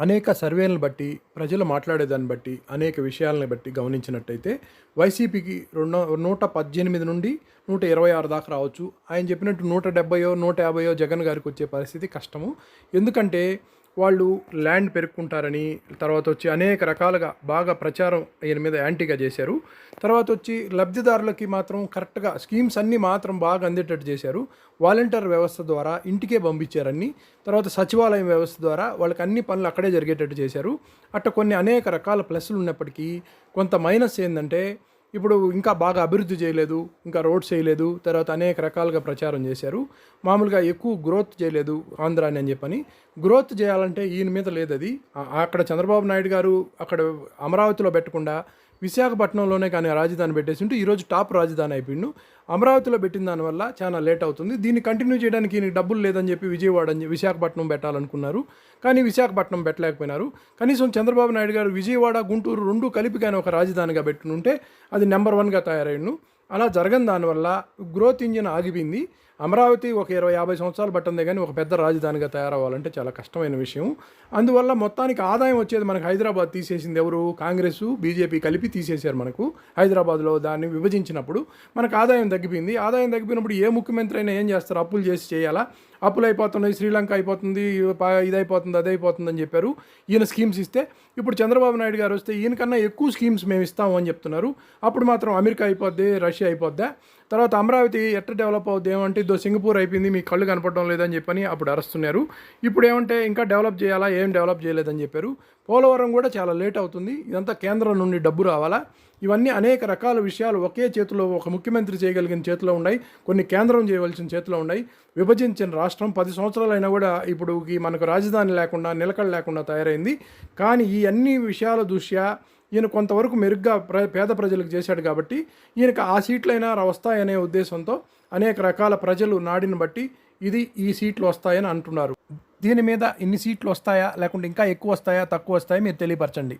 అనేక సర్వేలను బట్టి ప్రజలు మాట్లాడేదాన్ని బట్టి అనేక విషయాలను బట్టి గమనించినట్టయితే వైసీపీకి రెండు నూట పద్దెనిమిది నుండి నూట ఇరవై ఆరు దాకా రావచ్చు. ఆయన చెప్పినట్టు నూట డెబ్బయో నూట యాభయో జగన్ గారికి వచ్చే పరిస్థితి కష్టము. ఎందుకంటే వాళ్ళు ల్యాండ్ పెరుక్కుంటారని తర్వాత వచ్చి అనేక రకాలుగా బాగా ప్రచారం ఈయన మీద యాంటీగా చేశారు. తర్వాత వచ్చి లబ్ధిదారులకి మాత్రం కరెక్ట్గా స్కీమ్స్ అన్నీ మాత్రం బాగా అందేటట్టు చేశారు. వాలంటీర్ వ్యవస్థ ద్వారా ఇంటికే పంపించారని తర్వాత సచివాలయం వ్యవస్థ ద్వారా వాళ్ళకి అన్ని పనులు అక్కడే జరిగేటట్టు చేశారు. అట్ట కొన్ని అనేక రకాల ప్లస్లు ఉన్నప్పటికీ కొంత మైనస్ ఏంటంటే ఇప్పుడు ఇంకా బాగా అభివృద్ధి చేయలేదు ఇంకా రోడ్స్ చేయలేదు తర్వాత అనేక రకాలుగా ప్రచారం చేశారు. మామూలుగా ఎక్కువ గ్రోత్ చేయలేదు ఆంధ్ర అని చెప్పని. గ్రోత్ చేయాలంటే ఈయన మీద లేదు అది అక్కడ చంద్రబాబు నాయుడు గారు అక్కడ అమరావతిలో పెట్టకుండా విశాఖపట్నంలోనే కానీ రాజధాని పెట్టేసి ఉంటే ఈరోజు టాప్ రాజధాని అయిపోయిండు. అమరావతిలో పెట్టిన దానివల్ల చాలా లేట్ అవుతుంది. దీన్ని కంటిన్యూ చేయడానికి ఈయనకి డబ్బులు లేదని చెప్పి విజయవాడ అని విశాఖపట్నం పెట్టాలనుకున్నారు. కానీ విశాఖపట్నం పెట్టలేకపోయినారు. కనీసం చంద్రబాబు నాయుడు గారు విజయవాడ గుంటూరు రెండు కలిపి కానీ ఒక రాజధానిగా పెట్టుకుంటే అది నెంబర్ వన్గా తయారైండు. అలా జరగని దానివల్ల గ్రోత్ ఇంజిన్ ఆగిపోయింది. అమరావతి ఒక ఇరవై యాభై సంవత్సరాలు పట్టిందే కానీ ఒక పెద్ద రాజధానిగా తయారవ్వాలంటే చాలా కష్టమైన విషయం. అందువల్ల మొత్తానికి ఆదాయం వచ్చేది మనకు హైదరాబాద్ తీసేసింది ఎవరు? కాంగ్రెస్ బీజేపీ కలిపి తీసేశారు మనకు. హైదరాబాద్లో దాన్ని విభజించినప్పుడు మనకు ఆదాయం తగ్గిపోయింది. ఆదాయం తగ్గిపోయినప్పుడు ఏ ముఖ్యమంత్రి అయినా ఏం చేస్తారు? అప్పులు చేసి చేయాలా? అప్పులు అయిపోతున్నాయి శ్రీలంక అయిపోతుంది పా- ఇది అయిపోతుంది అది అయిపోతుంది అని చెప్పారు. ఈయన స్కీమ్స్ ఇస్తే ఇప్పుడు చంద్రబాబు నాయుడు గారు వస్తే ఈయనకన్నా ఎక్కువ స్కీమ్స్ మేము ఇస్తాము అని చెప్తున్నారు. అప్పుడు మాత్రం అమెరికా అయిపోద్ది రష్యా అయిపోద్దా? తర్వాత అమరావతి ఎట్ట డెవలప్ అవుద్ది? ఏమంటే ఇదో సింగపూర్ అయిపోయింది మీ కళ్ళు కనపడడం లేదని చెప్పని అప్పుడు అరుస్తున్నారు. ఇప్పుడు ఏమంటే ఇంకా డెవలప్ చేయాలా? ఏం డెవలప్ చేయలేదని చెప్పారు. పోలవరం కూడా చాలా లేట్ అవుతుంది. ఇదంతా కేంద్రం నుండి డబ్బు రావాలా? ఇవన్నీ అనేక రకాల విషయాలు ఒకే చేతిలో ఒక ముఖ్యమంత్రి చేయగలిగిన చేతిలో ఉన్నాయి. కొన్ని కేంద్రం చేయవలసిన చేతిలో ఉన్నాయి. విభజించిన రాష్ట్రం పది సంవత్సరాలైనా కూడా ఇప్పుడు ఈ మనకు రాజధాని లేకుండా నిలకడ లేకుండా తయారైంది. కానీ ఈ అన్ని విషయాల దృష్ట్యా ఈయన కొంతవరకు మెరుగ్గా ప్ర పేద ప్రజలకు చేశాడు కాబట్టి ఈయనకు ఆ సీట్లైనా వస్తాయనే ఉద్దేశంతో అనేక రకాల ప్రజలు నాడిని బట్టి ఇది ఈ సీట్లు వస్తాయని అంటున్నారు. దీని మీద ఇన్ని సీట్లు వస్తాయా? లేకుంటే ఇంకా ఎక్కువ వస్తాయా? తక్కువ వస్తాయా? మీరు తెలియపరచండి.